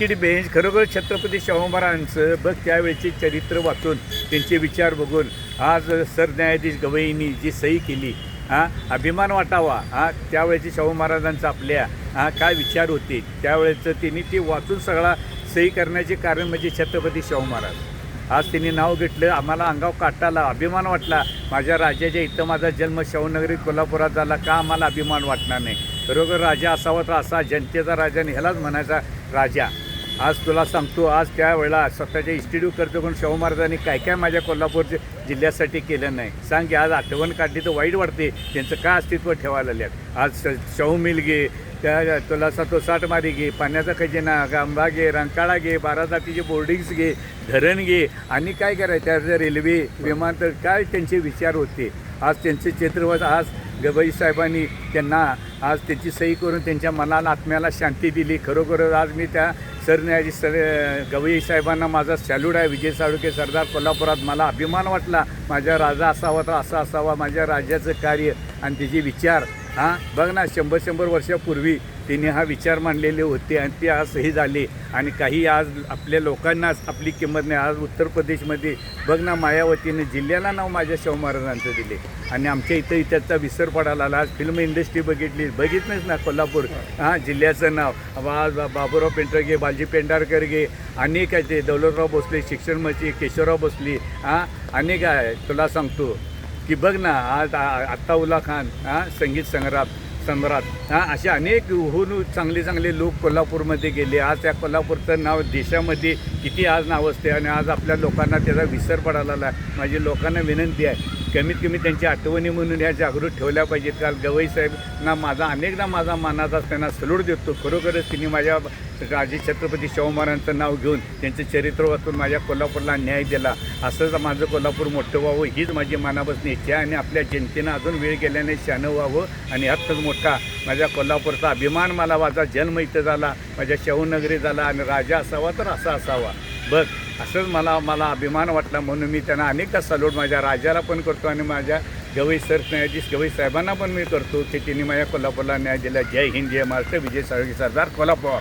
Circuit bench खरोखर छत्रपती शाहू महाराजांचं बघ त्यावेळेचे चरित्र वाचून त्यांचे विचार बघून. आज सरन्यायाधीश गवईनी जी सही केली हां अभिमान वाटावा हां त्यावेळेचे शाहू महाराजांचा आपल्या हां काय विचार होते त्यावेळेचं त्यांनी ते वाचून सगळा सही करण्याचे कारण म्हणजे छत्रपती शाहू महाराज आज त्यांनी नाव घेतलं आम्हाला अंगाव काटाला अभिमान वाटला. माझ्या राजाच्या इथं माझा जन्म शाहूनगरी कोल्हापुरात झाला का आम्हाला अभिमान वाटणार नाही. खरोखर राजा असावा तर असा जनतेचा राजा आणि ह्यालाच म्हणायचा राजा. आज तुला सांगतो आज त्यावेळेला स्वतःच्या इन्स्टिट्यूट करतो पण शाहू महाराजांनी काय काय माझ्या कोल्हापूर जिल्ह्यासाठी केलं नाही. सांग की आज आठवण काढली तर वाईट वाटते. त्यांचं का अस्तित्व ठेवायला लागत आज श- शाहू मिल घे त्या तुला सातो साठ मारी घे पाण्याचा खजिना गांबा घे रंकाळा घे बारा जातीचे बोर्डिंग्स घे धरण घे आणि काय करायचं? रेल्वे विमानतळ काय त्यांचे विचार होते? आज त्यांचे चित्रवत आज गवई साहेबांनी त्यांना आज त्यांची सही करून त्यांच्या मनाला आत्म्याला शांती दिली. खरोखर आज मी त्या सरन्यायाधीश सर गवई साहेबांना माझा सॅल्यूट आहे. विजय साळुके सरदार कोल्हापुरात मला अभिमान वाटला. माझ्या राजा असावा तर असा असावा. माझ्या राज्याचं कार्य आणि त्याचे विचार. हां बघ ना शंभर शंभर वर्षापूर्वी तिने हा विचार मांडलेले होते आणि ते आजही झाले. आणि काही आज आपल्या लोकांनाच आपली किंमत नाही. आज उत्तर प्रदेशमध्ये बघ ना मायावतीने जिल्ह्याला नाव माझ्या शाहू महाराजांचं दिले. आणि आमच्या इथं त्याचा विसर पडायला आला. आज फिल्म इंडस्ट्री बघितली. बघितलंच ना कोल्हापूर. हां जिल्ह्याचं नाव. आज बा- बाबूराव पेंडरगे बालजी पेंढारकर गे. अनेक आहे ते. दौलतराव भोसले शिक्षण मंत्री केशवराव भोसले. हां अनेक आहे. तुला सांगतो. की बघ ना आज आत्ता अत्ताउल्ला खान हां संगीत संग्राम सम्राट हां असे अनेक होऊन चांगले चांगले लोक कोल्हापूरमध्ये गेले. आज त्या कोल्हापूरचं नाव देशामध्ये किती आज नाव असते आणि आज आपल्या लोकांना त्याचा विसर पडायला माझी लोकांना विनंती आहे कमीत कमी त्यांची आठवणी म्हणून ह्या जागृत ठेवल्या पाहिजेत. काल गवई साहेबना माझा अनेकदा माझा मानाचा त्यांना सलूट देतो. खरोखरच त्यांनी माझ्या राजे छत्रपती शाहू महाराजांचं नाव घेऊन त्यांचं चरित्र वाचून माझ्या कोल्हापूरला न्याय दिला. असंच माझं कोल्हापूर मोठं व्हावं हीच माझी मनापासून इच्छा आहे आणि आपल्या जनतेनं अजून वेळ गेल्याने शानं व्हावं आणि आत्ताच मोठा माझ्या कोल्हापूरचा अभिमान मला माझा जन्म इथं झाला माझ्या शाहूनगरी झाला आणि राजा असावा तर असा असावा. बघ असंच मला मला अभिमान वाटला म्हणून मी त्यांना अनेकदा सलोट माझ्या राजाला पण करतो आणि माझ्या गवई सरन्यायाधीश गवई साहेबांना पण मी करतो की त्यांनी माझ्या कोल्हापूरला न्याय दिला. जय हिंद जय महाराष्ट्र विजय साळगे सरदार कोल्हापूर.